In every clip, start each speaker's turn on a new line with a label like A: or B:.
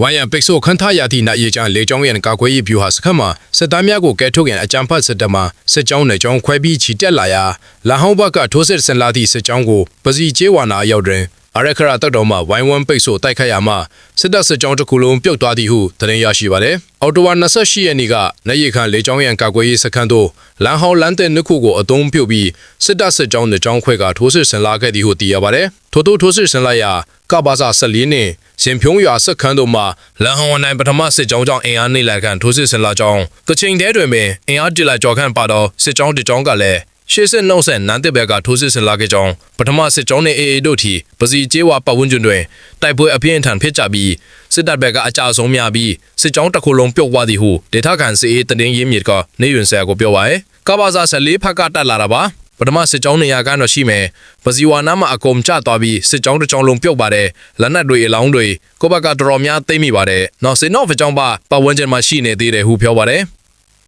A: ဝိုင်းရန်ပိတ်ဆို့ခန်းထားရသည့်နိုင်ရချန်လေကြောင်းရန်ကာကွယ်ရေးဗျူဟာစခန်းမှာစစ်သားများကိုကဲထုတ်ရန်အကြံဖတ်စစ်တပ်မှစစ်ကြောင်းနယ်ကြောင်းခွဲပြီးချီတက်လာရာလာဟောင်းဘက်ကထိုးစစ်ဆင်လာသည့်စစ်ကြောင်းကိုပစီကျေးဝါနာအရောက်တွင် အရခရတက်တော်မှဝိုင်းဝန်းပိတ်ဆို့တိုက်ခတ်ရမှစစ်တပ်စစ်ကြောင်းတစ်ခုလုံးပြုတ်သွားသည်ဟုသတင်းရရှိပါသည်။အော်တိုဝါ28ရက်နေ့ကနိုင်ရခန်လေကြောင်းရန်ကာကွယ်ရေးစခန်းသို့လန်ဟောင်းလန်တဲ့နှစ်ခုကိုအုံပြုတ်ပြီးစစ်တပ်စစ်ကြောင်းနယ်ကြောင်းခွဲကထိုးစစ်ဆင်လာခဲ့သည်ဟုသိရပါသည်။ထို့သောထိုးစစ်ဆင်လာရာကဘာစာ14နှင့်ရှင်ဖြုံးရွာစက်ခန်းတို့မှလန်ဟောင်းနိုင်ပထမစစ်ကြောင်းကြောင့်အင်အားနှိမ့်လိုက်ခံထိုးစစ်ဆင်လာကြောင်းကချိန်တဲတွင်ပင်အင်အားတလိုက်ကြော်ခန့်ပါတော့စစ်ကြောင်းတစ်ကြောင်းကလည်း ရှေ့ဆက်နှုတ်ဆက်နန်းတစ်ဘက်ကထိုးစစ်ဆင်လာခဲ့ကြောင်းပထမစစ်ကြောင်းနှင့်အေအေတို့ထီပစီကျေးဝပတ်ဝန်းကျင်တွင်တိုက်ပွဲအပြင်းအထန်ဖြစ်ကြပြီးစစ်တပ်ဘက်ကအကြဆုံးများပြီးစစ်ကြောင်းတစ်ခုလုံးပြုတ်သွားသည်ဟုဒေသခံစစ်အေးတရင်ရင်းမြစ်ကနေရွန်ဆရာကိုပြောပါရယ်ကဘာစာ14ဖက်ကတက်လာတာပါပထမစစ်ကြောင်းနေရာကတော့ရှိမယ်ပစီဝါနာမှာအကုန်ကျသွားပြီးစစ်ကြောင်းတစ်ကြောင်းလုံးပြုတ်ပါတယ်လက်နက်တွေအလောင်းတွေကိုယ့်ဘက်ကတော်တော်များသိမ့်မိပါတယ်နောက်စင်တော့ဖကြောင်းပါပတ်ဝန်းကျင်မှာရှိနေသေးတယ်ဟုပြောပါတယ်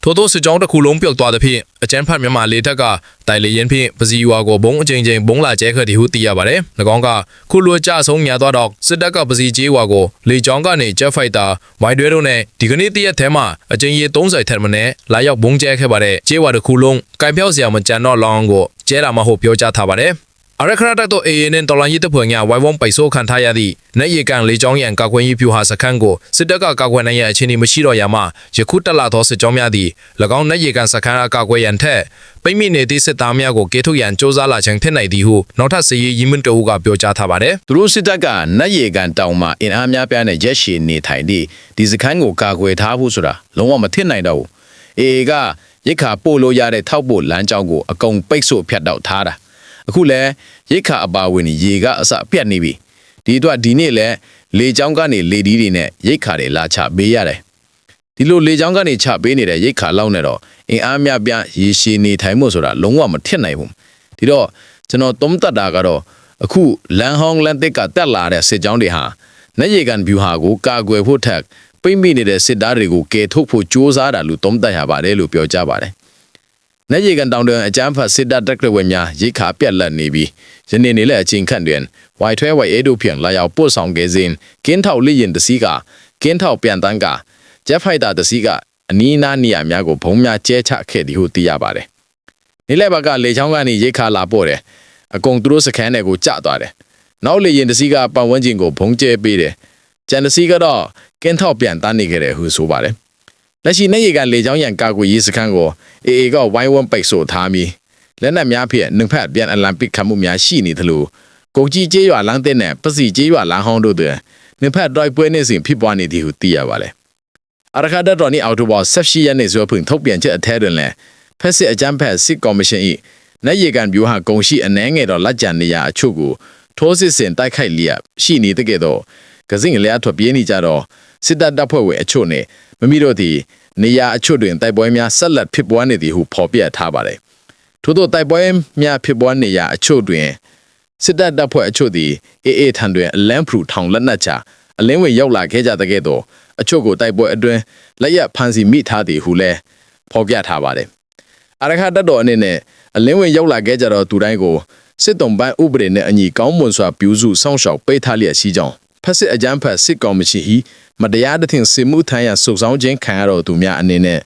A: ထို့သောစစ်ကြောင်းတစ်ခုလုံးပြုတ်သွားသဖြင့်အကျန်းဖတ်မြန်မာလေထက်ကတိုင်လေရင်ဖြင့်ပစီဝါကိုဘုံအချိန်ချင်းဘုံလာကျဲခဲ့သည်ဟုသိရပါတယ်၎င်းကခုလိုကြဆုံးများသွားတော့စစ်တပ်ကပစီကျေးဝါကိုလေကြောင်းကနေဂျက်ဖိုက်တာဝိုင်တွဲတို့နဲ့ဒီကနေ့တရက်ထဲမှာအချိန်ရေ30ထက်မနည်းလာရောက်ဘုံကျဲခဲ့ပါတယ်ကျေးဝါတစ်ခုလုံးကင်ပြောက်စရာမကြံတော့လောင်းကိုကျဲတာမဟုတ်ပြောကြားထားပါတယ် အရခရတတ်တို့အေအေနဲ့တော်လိုင်းရေးတပ်ဖွဲ့များဝိုင်ဝုံပိတ်ဆို့ခံထားရသည့်နေရီကန်လေကြောင်းရန်ကာကွယ်ရေးဗျူဟာစခန်းကိုစစ်တပ်ကကာကွယ်နိုင်ရအခြေအနေမရှိတော့ရမှယခုတက်လာသောစစ်ကြောင်းများသည်၎င်းနေရီကန်စခန်းအကာကွယ်ရန်ထက်ပိတ်မိနေသည့်စစ်သားများကိုကေထုတ်ရန်စ조사လာခြင်းဖြစ်နိုင်သည်ဟုနောက်ထပ်စစ်ရေးရင်းမြစ်တအုပ်ကပြောကြားထားပါတယ်
B: သူတို့စစ်တပ်ကနတ်ရေကန်တောင်မှာအင်အားများပြားနဲ့ရက်ရှည်နေထိုင်သည့်ဒီစခန်းကိုကာကွယ်ထားဖို့ဆိုတာလုံးဝမထင်နိုင်တော့ဘူးအေအေကရိတ်ခါပို့လို့ရတဲ့ထောက်ပို့လမ်းကြောင်းကိုအကုန်ပိတ်ဆို့ဖြတ်တောက်ထားတာ အခုလဲရိတ်ခါအပါဝင်ရေကအစပြတ်နေပြီဒီအတွက်ဒီနေ့လဲလေကြောင်းကနေလေဒီတွေနဲ့ရိတ်ခါတွေလာချပေးရတယ်ဒီလိုလေကြောင်းကနေချပေးနေတဲ့ရိတ်ခါလောက်နဲ့တော့အင်အားများပြားရေရှည်နေထိုင်မှုဆိုတာလုံးဝမထင်နိုင်ဘူးဒီတော့ကျွန်တော်သုံးသပ်တာကတော့အခုလန်ဟောင်းလန်တစ်ကတက်လာတဲ့စစ်ကြောင်းတွေဟာနေရီကန်ဗျူဟာကိုကာကွယ်ဖို့ထက်ပိမ့်မိနေတဲ့စစ်သားတွေကိုကယ်ထုတ်ဖို့ကြိုးစားတာလို့သုံးသပ်ရပါတယ်လို့ပြောကြပါတယ်။ နေရီကန်တောင်တွင်အကြမ်းဖက်စစ်တပ်တက်ကြွယ်များရိတ်ခါပြက်လက်နေပြီးယနေ့နေ့လည်းအချင်းခန့်တွင်ဝိုင်ထွဲဝိုင်အေဒိုဖြင့်လာရောက်ပို့ဆောင်ခဲ့စဉ်ကင်းထောက်လိရင်တစီကကင်းထောက်ပြန်တန်းကဂျက်ဖိုက်တာတစီကအနီးနားနေရာများကိုဘုံများကျဲချခဲ့သည်ဟုသိရပါတယ်။နေ့လယ်ဘက်ကလေချောင်းကနေရိတ်ခါလာပို့တယ်။အကုန်သူတို့စခန်းတွေကိုကျသွားတယ်။နောက်လေရင်တစီကပတ်ဝန်းကျင်ကိုဘုံကျဲပေးတယ်။ကျန်တစီကတော့ကင်းထောက်ပြန်တန်းနေခဲ့တယ်ဟုဆိုပါတယ်။ လက်ရှိနေရီကလေချောင်းရန်ကာကွယ်ရေးစခန်းကိုအေအေကဝိုင်းဝန်းပိတ်ဆို့ထားပြီးလက်နက်များဖြင့်နှစ်ဖက်ပြန်အလံပစ်ခတ်မှုများရှိနေသလိုကုန်ကြီးကျေးရွာလမ်းတဲ့နဲ့ပစီကျေးရွာလမ်းဟောင်းတို့တွင်နှစ်ဖက်တိုက်ပွဲနေစဉ်ဖြစ်ပွားနေသည်ဟုသိရပါတယ်။အရခဒတ်တော်နီအော်တိုဘာ17ရက်နေ့စွဲဖွင့်ထုတ်ပြန်ချက်အထက်တွင်လည်းဖက်စစ်အကြမ်းဖက်စစ်ကော်မရှင်၏နိုင်ရီကန်ဗျူဟာကုံရှိအနှဲငယ်တော်လက်ကျန်နေရာအချို့ကိုထိုးစစ်ဆင်တိုက်ခိုက်လျက်ရှိနေတဲ့ကဲ့သို့ ကစင်းလျာထွက်ပြေးနေကြတော့စစ်တပ်တပ်ဖွဲ့ဝင်အချို့နှင့်မမိတို့သည်နေရာအချို့တွင်တိုက်ပွဲများဆက်လက်ဖြစ်ပွားနေသည်ဟုဖော်ပြထားပါတယ်ထို့သောတိုက်ပွဲများဖြစ်ပွားနေရာအချို့တွင်စစ်တပ်တပ်ဖွဲ့အချို့သည်အေးအေးထံတွင်အလန်းဖရူထောင်လက်နက်ချအလင်းဝင်ရောက်လာခဲ့ကြတဲ့ကဲ့သို့အချို့ကိုတိုက်ပွဲအတွင်းလက်ရဖမ်းဆီးမိထားသည်ဟုလည်းဖော်ပြထားပါတယ်။အရခတပ်တော်အနေနဲ့အလင်းဝင်ရောက်လာခဲ့ကြတော့သူတိုင်းကိုစစ်တုံးပိုင်းဥပဒေနဲ့အညီကောင်းမွန်စွာပြုစုစောင့်ရှောက်ပေးထားလျက်ရှိကြောင်း ဖက်စစ်အကြမ်းဖက်စစ်ကောင်မရှင်ဤမတရားသဖြင့်စစ်မှုထမ်းရစုဆောင်ခြင်းခံရတော်သူများအနေနဲ့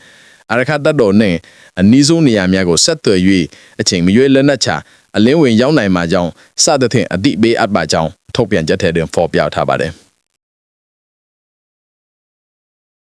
B: အရခတပ်တော်နှင့်အနည်းဆုံးနေရာများကိုဆက်သွယ်၍အချိန်မရွေးလက်နက်ချအလင်းဝင်ရောက်နိုင်မှာကြောင်းစသဖြင့်အတိပေးအပ်ပါကြောင်းထုတ်ပြန်ချက်ထဲတွင်ဖော်ပြထားပါတယ်။